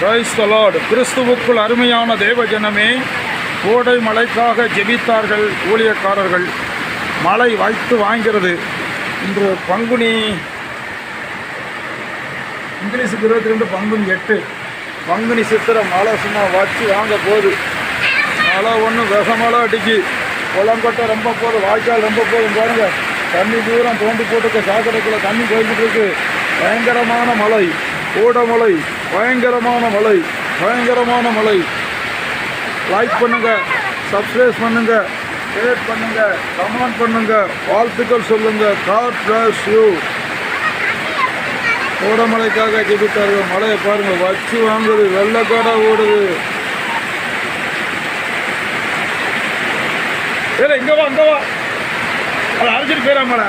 Price கிறிஸ்துவுக்குள் அருமையான தேவஜனமே கோடை மழைக்காக ஜெபித்தார்கள் ஊழியக்காரர்கள். மழை வாய்த்து வாங்கிறது இன்று பங்குனி இங்கிலீஷுக்கு இருபத்தி ரெண்டு பங்குனி எட்டு. பங்குனி சித்திரை மழை சும்மா வச்சு வாங்க போகுது. மழை ஒன்று விஷமழை அடிக்கு. அடிக்கி குளங்கொட்டை ரொம்ப போகுது வாய்க்கால் ரொம்ப போதும் பாருங்க. தண்ணி தூரம் தோண்டி போட்டுக்க சாக்கடைக்குள்ள தண்ணி போய்கிட்டு இருக்கு. பயங்கரமான மழை மழை. பயங்கரமான மழை பயங்கரமான மழை. லைக் பண்ணுங்க சப்ஸ்கிரைப் பண்ணுங்க ஷேர் பண்ணுங்க கமெண்ட் பண்ணுங்க வாழ்த்துக்கள் சொல்லுங்க. காட் பிளஸ் யூ கோடமலைக்காக ஜெபித்தார்கள். மழையை பாருங்க வச்சு வாங்குது வெள்ளக்காடா ஓடுது. சரி இங்க வா இங்க வா. அதை அரைச்சிட்டு போயிடா மழை.